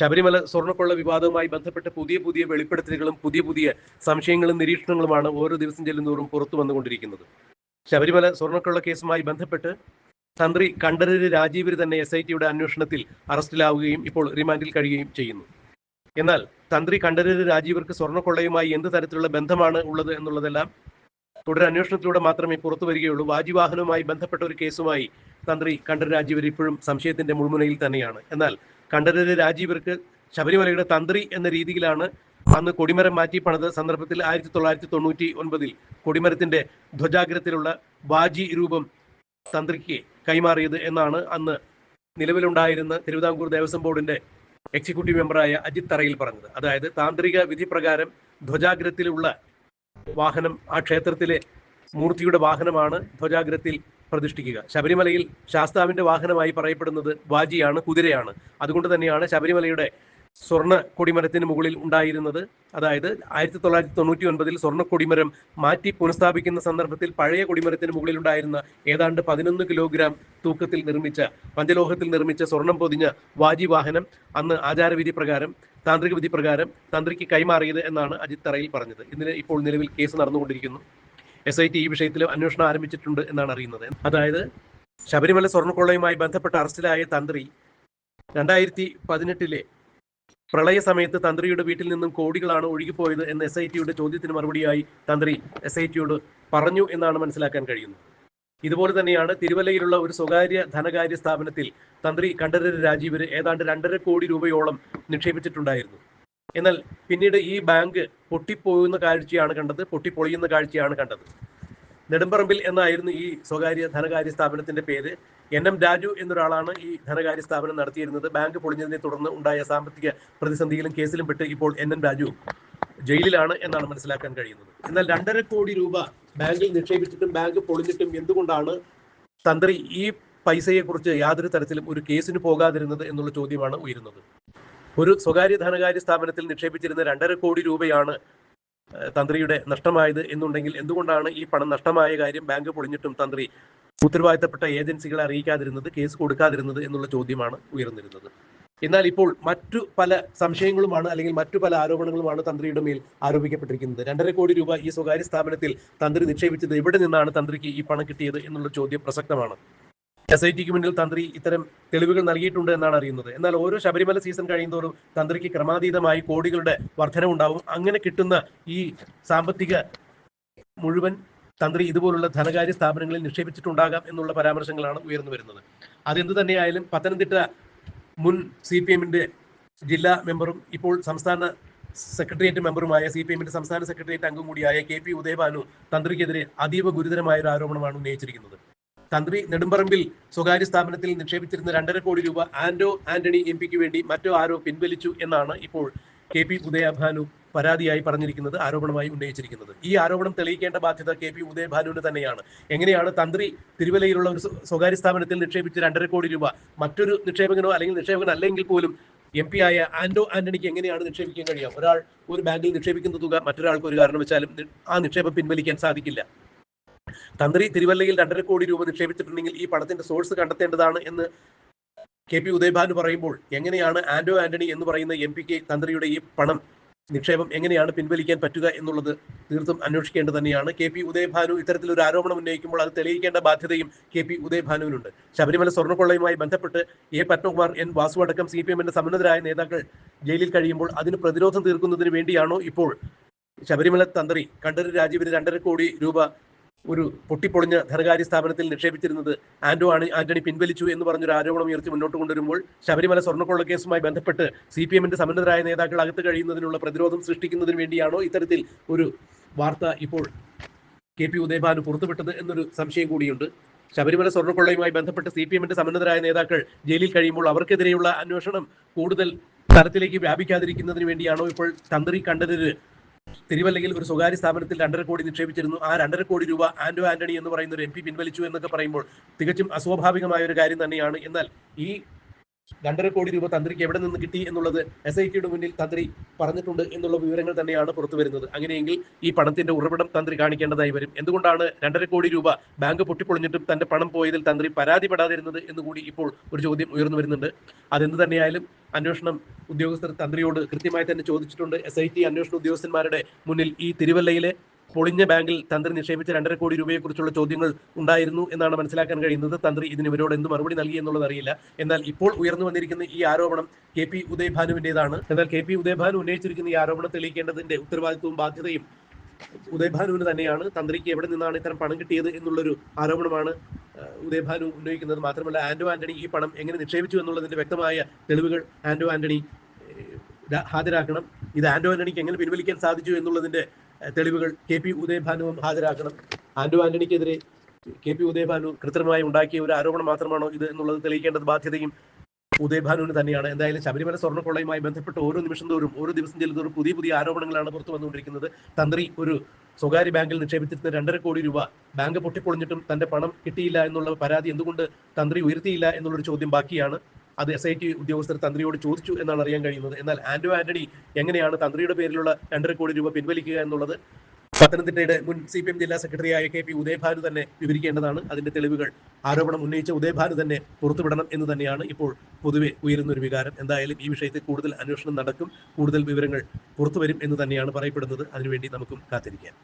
ശബരിമല സ്വർണക്കൊള്ള വിവാദവുമായി ബന്ധപ്പെട്ട് പുതിയ പുതിയ വെളിപ്പെടുത്തലുകളും പുതിയ പുതിയ സംശയങ്ങളും നിരീക്ഷണങ്ങളുമാണ് ഓരോ ദിവസം ചെല്ലുന്നതോറും പുറത്തു വന്നുകൊണ്ടിരിക്കുന്നത്. ശബരിമല സ്വർണക്കൊള്ള കേസുമായി ബന്ധപ്പെട്ട് തന്ത്രി കണ്ഠരര് രാജീവർ തന്നെ എസ് ഐ ടിയുടെ അന്വേഷണത്തിൽ അറസ്റ്റിലാവുകയും ഇപ്പോൾ റിമാൻഡിൽ കഴിയുകയും ചെയ്യുന്നു. എന്നാൽ തന്ത്രി കണ്ഠരര് രാജീവർക്ക് സ്വർണക്കൊള്ളയുമായി എന്ത് തരത്തിലുള്ള ബന്ധമാണ് ഉള്ളത് എന്നുള്ളതെല്ലാം തുടരന്വേഷണത്തിലൂടെ മാത്രമേ പുറത്തു വരികയുള്ളൂ. വാജിവാഹനവുമായി ബന്ധപ്പെട്ട ഒരു കേസുമായി തന്ത്രി കണ്ഠരര് രാജീവർ ഇപ്പോഴും സംശയത്തിന്റെ മുൾമുനയിൽ തന്നെയാണ്. എന്നാൽ കണ്ഠരര് രാജീവർക്ക് ശബരിമലയുടെ തന്ത്രി എന്ന രീതിയിലാണ് അന്ന് കൊടിമരം മാറ്റി പണിത സന്ദർഭത്തിൽ ആയിരത്തി തൊള്ളായിരത്തി തൊണ്ണൂറ്റി ഒൻപതിൽ കൊടിമരത്തിന്റെ ധ്വജാഗ്രത്തിലുള്ള ബാജി രൂപം തന്ത്രിക്ക് കൈമാറിയത് എന്നാണ് അന്ന് നിലവിലുണ്ടായിരുന്ന തിരുവിതാംകൂർ ദേവസ്വം ബോർഡിന്റെ എക്സിക്യൂട്ടീവ് മെമ്പറായ അജിത് തറയിൽ പറഞ്ഞത്. അതായത് താന്ത്രിക വിധി പ്രകാരം ധ്വജാഗ്രത്തിലുള്ള വാഹനം ആ ക്ഷേത്രത്തിലെ മൂർത്തിയുടെ വാഹനമാണ് ധ്വജാഗ്രത്തിൽ പ്രതിഷ്ഠിക്കുക. ശബരിമലയിൽ ശാസ്താവിന്റെ വാഹനമായി പറയപ്പെടുന്നത് വാജിയാണ് കുതിരയാണ്. അതുകൊണ്ട് തന്നെയാണ് ശബരിമലയുടെ സ്വർണ കൊടിമരത്തിന് മുകളിൽ ഉണ്ടായിരുന്നത്. അതായത് ആയിരത്തി തൊള്ളായിരത്തി തൊണ്ണൂറ്റി ഒൻപതിൽ സ്വർണ കൊടിമരം മാറ്റി പുനഃസ്ഥാപിക്കുന്ന സന്ദർഭത്തിൽ പഴയ കൊടിമരത്തിന് മുകളിൽ ഉണ്ടായിരുന്ന ഏതാണ്ട് പതിനൊന്ന് കിലോഗ്രാം തൂക്കത്തിൽ നിർമ്മിച്ച പഞ്ചലോഹത്തിൽ നിർമ്മിച്ച സ്വർണം പൊതിഞ്ഞ വാജി വാഹനം അന്ന് ആചാരവിധി പ്രകാരം താന്ത്രിക വിധി പ്രകാരം തന്ത്രിക്ക് കൈമാറിയത് എന്നാണ് അജിത് തറയിൽ പറഞ്ഞത്. ഇതിന് ഇപ്പോൾ നിലവിൽ കേസ് നടന്നുകൊണ്ടിരിക്കുന്നു. എസ് ഐ ടി ഈ വിഷയത്തിൽ അന്വേഷണം ആരംഭിച്ചിട്ടുണ്ട് എന്നാണ് അറിയുന്നത്. അതായത് ശബരിമല സ്വർണക്കൊള്ളയുമായി ബന്ധപ്പെട്ട അറസ്റ്റിലായ തന്ത്രി രണ്ടായിരത്തി പതിനെട്ടിലെ പ്രളയ സമയത്ത് തന്ത്രിയുടെ വീട്ടിൽ നിന്നും കോടികളാണ് ഒഴുകിപ്പോയത് എന്ന് എസ് ഐ ടിയുടെ ചോദ്യത്തിന് മറുപടിയായി തന്ത്രി എസ് ഐ ടിയോട് പറഞ്ഞു എന്നാണ് മനസ്സിലാക്കാൻ കഴിയുന്നത്. ഇതുപോലെ തന്നെയാണ് തിരുവല്ലയിലുള്ള ഒരു സ്വകാര്യ ധനകാര്യ സ്ഥാപനത്തിൽ തന്ത്രി കണ്ഠരര് രാജീവര് ഏതാണ്ട് രണ്ടര കോടി രൂപയോളം നിക്ഷേപിച്ചിട്ടുണ്ടായിരുന്നു. എന്നാൽ പിന്നീട് ഈ ബാങ്ക് പൊട്ടിപ്പോകുന്ന കാഴ്ചയാണ് കണ്ടത് പൊട്ടിപ്പൊളിയുന്ന കാഴ്ചയാണ് കണ്ടത്. നെടുമ്പറമ്പിൽ എന്നായിരുന്നു ഈ സ്വകാര്യ ധനകാര്യ സ്ഥാപനത്തിന്റെ പേര്. എൻ എം രാജു എന്നൊരാളാണ് ഈ ധനകാര്യ സ്ഥാപനം നടത്തിയിരുന്നത്. ബാങ്ക് പൊളിഞ്ഞതിനെ തുടർന്ന് ഉണ്ടായ സാമ്പത്തിക പ്രതിസന്ധിയിലും കേസിലും പെട്ട് ഇപ്പോൾ എൻ എം രാജു ജയിലിലാണ് എന്നാണ് മനസ്സിലാക്കാൻ കഴിയുന്നത്. എന്നാൽ രണ്ടര കോടി രൂപ ബാങ്കിൽ നിക്ഷേപിച്ചിട്ടും ബാങ്ക് പൊളിഞ്ഞിട്ടും എന്തുകൊണ്ടാണ് തന്ത്രി ഈ പൈസയെക്കുറിച്ച് യാതൊരു തരത്തിലും ഒരു കേസിന് പോകാതിരുന്നത് എന്നുള്ള ചോദ്യമാണ് ഉയരുന്നത്? ഒരു സ്വകാര്യ ധനകാര്യ സ്ഥാപനത്തിൽ നിക്ഷേപിച്ചിരുന്ന രണ്ടര കോടി രൂപയാണ് തന്ത്രിയുടെ നഷ്ടമായത് എന്നുണ്ടെങ്കിൽ എന്തുകൊണ്ടാണ് ഈ പണം നഷ്ടമായ കാര്യം ബാങ്ക് പൊളിഞ്ഞിട്ടും തന്ത്രി ഉത്തരവാദിത്തപ്പെട്ട ഏജൻസികളെ അറിയിക്കാതിരുന്നത് കേസ് കൊടുക്കാതിരുന്നത് എന്നുള്ള ചോദ്യമാണ് ഉയർന്നിരുന്നത്. എന്നാൽ ഇപ്പോൾ മറ്റു പല സംശയങ്ങളുമാണ് അല്ലെങ്കിൽ മറ്റു പല ആരോപണങ്ങളുമാണ് തന്ത്രിയുടെ മേൽ ആരോപിക്കപ്പെട്ടിരിക്കുന്നത്. രണ്ടര കോടി രൂപ ഈ സ്വകാര്യ സ്ഥാപനത്തിൽ തന്ത്രി നിക്ഷേപിച്ചത് എവിടെ നിന്നാണ് തന്ത്രിക്ക് ഈ പണം കിട്ടിയത് എന്നുള്ള ചോദ്യം പ്രസക്തമാണ്. എസ് ഐ ടിക്ക് മുന്നിൽ തന്ത്രി ഇത്തരം തെളിവുകൾ നൽകിയിട്ടുണ്ട് എന്നാണ് അറിയുന്നത്. എന്നാൽ ഓരോ ശബരിമല സീസൺ കഴിയുന്തോറും തന്ത്രിക്ക് ക്രമാതീതമായി കോടികളുടെ വർധനവുണ്ടാവും അങ്ങനെ കിട്ടുന്ന ഈ സാമ്പത്തിക മുഴുവൻ തന്ത്രി ഇതുപോലുള്ള ധനകാര്യ സ്ഥാപനങ്ങളിൽ നിക്ഷേപിച്ചിട്ടുണ്ടാകാം എന്നുള്ള പരാമർശങ്ങളാണ് ഉയർന്നു വരുന്നത്. അതെന്ത് തന്നെയായാലും പത്തനംതിട്ട മുൻ സി പി എമ്മിന്റെ ജില്ലാ മെമ്പറും ഇപ്പോൾ സംസ്ഥാന സെക്രട്ടേറിയറ്റ് മെമ്പറുമായ സി പി എമ്മിന്റെ സംസ്ഥാന സെക്രട്ടേറിയറ്റ് അംഗം കൂടിയായ കെ പി ഉദയഭാനു തന്ത്രിക്കെതിരെ അതീവ ഗുരുതരമായ ഒരു ആരോപണമാണ് ഉന്നയിച്ചിരിക്കുന്നത്. തന്ത്രി നെടുമ്പറമ്പിൽ സ്വകാര്യ സ്ഥാപനത്തിൽ നിക്ഷേപിച്ചിരുന്ന രണ്ടര കോടി രൂപ ആന്റോ ആന്റണി എം പിക്ക് വേണ്ടി മറ്റോ ആരോ പിൻവലിച്ചു എന്നാണ് ഇപ്പോൾ കെ പി ഉദയഭാനു പരാതിയായി പറഞ്ഞിരിക്കുന്നത് ആരോപണമായി ഉന്നയിച്ചിരിക്കുന്നത്. ഈ ആരോപണം തെളിയിക്കേണ്ട ബാധ്യത കെ പി ഉദയഭാനുവിന് തന്നെയാണ്. എങ്ങനെയാണ് തന്ത്രി തിരുവല്ലയിലുള്ള ഒരു സ്വകാര്യ സ്ഥാപനത്തിൽ നിക്ഷേപിച്ച രണ്ടര കോടി രൂപ മറ്റൊരു നിക്ഷേപകനോ അല്ലെങ്കിൽ നിക്ഷേപകൻ അല്ലെങ്കിൽ പോലും എം പി ആയ ആന്റോ ആന്റണിക്ക് എങ്ങനെയാണ് നിക്ഷേപിക്കാൻ കഴിയാം ഒരാൾ ഒരു ബാങ്കിൽ നിക്ഷേപിക്കുന്ന തുക മറ്റൊരാൾക്ക് ഒരു കാരണവശാലും ആ നിക്ഷേപം പിൻവലിക്കാൻ സാധിക്കില്ല. തന്ത്രി തിരുവല്ലയിൽ രണ്ടര കോടി രൂപ നിക്ഷേപിച്ചിട്ടുണ്ടെങ്കിൽ ഈ പണത്തിന്റെ സോഴ്സ് കണ്ടെത്തേണ്ടതാണ് എന്ന് കെ പി ഉദയഭാനു പറയുമ്പോൾ എങ്ങനെയാണ് ആന്റോ ആന്റണി എന്ന് പറയുന്ന എം പിക്ക് തന്ത്രിയുടെ ഈ പണം നിക്ഷേപം എങ്ങനെയാണ് പിൻവലിക്കാൻ പറ്റുക എന്നുള്ളത് തീർത്തും അന്വേഷിക്കേണ്ടത് തന്നെയാണ്. കെ പി ഉദയഭാനു ഇത്തരത്തിലൊരു ആരോപണം ഉന്നയിക്കുമ്പോൾ അത് തെളിയിക്കേണ്ട ബാധ്യതയും കെ പി ഉദയഭാനുവിനുണ്ട്. ശബരിമല സ്വർണക്കൊള്ളയുമായി ബന്ധപ്പെട്ട് എ പത്മകുമാർ എൻ വാസു അടക്കം സി പി എമ്മിന്റെ സമ്മതരായ നേതാക്കൾ ജയിലിൽ കഴിയുമ്പോൾ അതിന് പ്രതിരോധം തീർക്കുന്നതിന് വേണ്ടിയാണോ ഇപ്പോൾ ശബരിമല തന്ത്രി കണ്ഠര് രാജീവിന് രണ്ടര കോടി രൂപ ഒരു പൊട്ടിപ്പൊളിഞ്ഞ ധനകാര്യ സ്ഥാപനത്തിൽ നിക്ഷേപിച്ചിരുന്നത് ആന്റോ ആണ് ആന്റണി പിൻവലിച്ചു എന്ന് പറഞ്ഞൊരു ആരോപണം ഉയർത്തി മുന്നോട്ട് കൊണ്ടുവരുമ്പോൾ ശബരിമല സ്വർണക്കൊള്ള കേസുമായി ബന്ധപ്പെട്ട് സി പി എമ്മിന്റെ സമ്മതരായ നേതാക്കൾ അകത്ത് കഴിയുന്നതിനുള്ള പ്രതിരോധം സൃഷ്ടിക്കുന്നതിന് വേണ്ടിയാണോ ഇത്തരത്തിൽ ഒരു വാർത്ത ഇപ്പോൾ കെ പി ഉദയഭാനു പുറത്തുവിട്ടത് എന്നൊരു സംശയം കൂടിയുണ്ട്. ശബരിമല സ്വർണക്കൊള്ളയുമായി ബന്ധപ്പെട്ട് സി പി എമ്മിന്റെ സമ്മതരായ നേതാക്കൾ ജയിലിൽ കഴിയുമ്പോൾ അവർക്കെതിരെയുള്ള അന്വേഷണം കൂടുതൽ തലത്തിലേക്ക് വ്യാപിക്കാതിരിക്കുന്നതിന് വേണ്ടിയാണോ ഇപ്പോൾ തന്ത്രി കണ്ഠരര് തിരുവല്ലയിൽ ഒരു സ്വകാര്യ സ്ഥാപനത്തിൽ രണ്ടര കോടി നിക്ഷേപിച്ചിരുന്നു. ആ രണ്ടര കോടി രൂപ ആന്റോ ആന്റണി എന്ന് പറയുന്ന ഒരു എം പിൻവലിച്ചു എന്നൊക്കെ പറയുമ്പോൾ തികച്ചും അസ്വാഭാവികമായ ഒരു കാര്യം തന്നെയാണ്. എന്നാൽ ഈ രണ്ടര കോടി രൂപ തന്ത്രിക്ക് എവിടെ നിന്ന് കിട്ടി എന്നുള്ളത് എസ് ഐ ടിയുടെ മുന്നിൽ തന്ത്രി പറഞ്ഞിട്ടുണ്ട് എന്നുള്ള വിവരങ്ങൾ തന്നെയാണ് പുറത്തു വരുന്നത്. അങ്ങനെയെങ്കിൽ ഈ പണത്തിന്റെ ഉറവിടം തന്ത്രി കാണിക്കേണ്ടതായി വരും. എന്തുകൊണ്ടാണ് രണ്ടര കോടി രൂപ ബാങ്ക് പൊട്ടിപ്പൊളിഞ്ഞിട്ടും തന്റെ പണം പോയതിൽ തന്ത്രി പരാതിപ്പെടാതിരുന്നത് എന്ന് കൂടി ഇപ്പോൾ ഒരു ചോദ്യം ഉയർന്നു വരുന്നുണ്ട്. അതെന്ത് തന്നെയായാലും അന്വേഷണം ഉദ്യോഗസ്ഥർ തന്ത്രിയോട് കൃത്യമായി തന്നെ ചോദിച്ചിട്ടുണ്ട്. എസ് ഐ ടി അന്വേഷണ ഉദ്യോഗസ്ഥന്മാരുടെ മുന്നിൽ ഈ തിരുവല്ലയിലെ പൊളിഞ്ഞ ബാങ്കിൽ തന്ത്രി നിക്ഷേപിച്ച രണ്ടര കോടി രൂപയെക്കുറിച്ചുള്ള ചോദ്യങ്ങൾ ഉണ്ടായിരുന്നു എന്നാണ് മനസ്സിലാക്കാൻ കഴിയുന്നത്. തന്ത്രി ഇതിന് ഇവരോട് എന്ത് മറുപടി നൽകി എന്നുള്ളത് അറിയില്ല. എന്നാൽ ഇപ്പോൾ ഉയർന്നു വന്നിരിക്കുന്ന ഈ ആരോപണം കെ പി ഉദയഭാനുവിന്റേതാണ് എന്നാൽ കെ പി ഉദയഭാനു ഉന്നയിച്ചിരിക്കുന്ന ഈ ആരോപണം തെളിയിക്കേണ്ടതിന്റെ ഉത്തരവാദിത്വവും ബാധ്യതയും ഉദയഭാനുവിന് തന്നെയാണ്. തന്ത്രിക്ക് എവിടെ നിന്നാണ് ഇത്തരം പണം കിട്ടിയത് എന്നുള്ളൊരു ആരോപണമാണ് ഉദയഭാനു ഉന്നയിക്കുന്നത്. മാത്രമല്ല ആന്റോ ആന്റണി ഈ പണം എങ്ങനെ നിക്ഷേപിച്ചു എന്നുള്ളതിന്റെ വ്യക്തമായ തെളിവുകൾ ആന്റോ ആന്റണി ഹാജരാക്കണം. ഇത് ആന്റോ ആന്റണിക്ക് എങ്ങനെ പിൻവലിക്കാൻ സാധിച്ചു എന്നുള്ളതിന്റെ തെളിവുകൾ കെ പി ഉദയഭാനുവും ഹാജരാക്കണം. ആന്റോ ആന്റണിക്കെതിരെ കെ പി ഉദയഭാനു കൃത്രിമമായി ഉണ്ടാക്കിയ ഒരു ആരോപണം മാത്രമാണോ ഇത് എന്നുള്ളത് തെളിയിക്കേണ്ടത് ബാധ്യതയും ഉദയഭാനുവിന് തന്നെയാണ്. എന്തായാലും ശബരിമല സ്വർണക്കൊള്ളയുമായി ബന്ധപ്പെട്ട് ഓരോ നിമിഷം തോറും ഓരോ ദിവസം ചെല്ലുന്നതോറും പുതിയ പുതിയ ആരോപണങ്ങളാണ് പുറത്തു വന്നുകൊണ്ടിരിക്കുന്നത്. തന്ത്രി ഒരു സ്വകാര്യ ബാങ്കിൽ നിക്ഷേപിച്ചിരുന്ന രണ്ടര കോടി രൂപ ബാങ്ക് പൊട്ടിപ്പൊളിഞ്ഞിട്ടും തന്റെ പണം കിട്ടിയില്ല എന്നുള്ള പരാതി എന്തുകൊണ്ട് തന്ത്രി ഉയർത്തിയില്ല എന്നുള്ളൊരു ചോദ്യം ബാക്കിയാണ്. അത് എസ് ഐ ടി ഉദ്യോഗസ്ഥർ തന്ത്രിയോട് ചോദിച്ചു എന്നാണ് അറിയാൻ കഴിയുന്നത്. എന്നാൽ ആന്റോ ആന്റണി എങ്ങനെയാണ് തന്ത്രിയുടെ പേരിലുള്ള രണ്ടര കോടി രൂപ പിൻവലിക്കുക എന്നുള്ളത് പത്തനംതിട്ടയുടെ മുൻ സി പി എം ജില്ലാ സെക്രട്ടറിയായ കെ പി ഉദയഭാനു തന്നെ വിവരിക്കേണ്ടതാണ്. അതിന്റെ തെളിവുകൾ ആരോപണം ഉന്നയിച്ച ഉദയഭാനു തന്നെ പുറത്തുവിടണം എന്ന് തന്നെയാണ് ഇപ്പോൾ പൊതുവെ ഉയരുന്ന ഒരു വികാരം. എന്തായാലും ഈ വിഷയത്തിൽ കൂടുതൽ അന്വേഷണം നടക്കും. കൂടുതൽ വിവരങ്ങൾ പുറത്തുവരും എന്ന് തന്നെയാണ് പറയപ്പെടുന്നത്. അതിനുവേണ്ടി നമുക്കും കാത്തിരിക്കാം.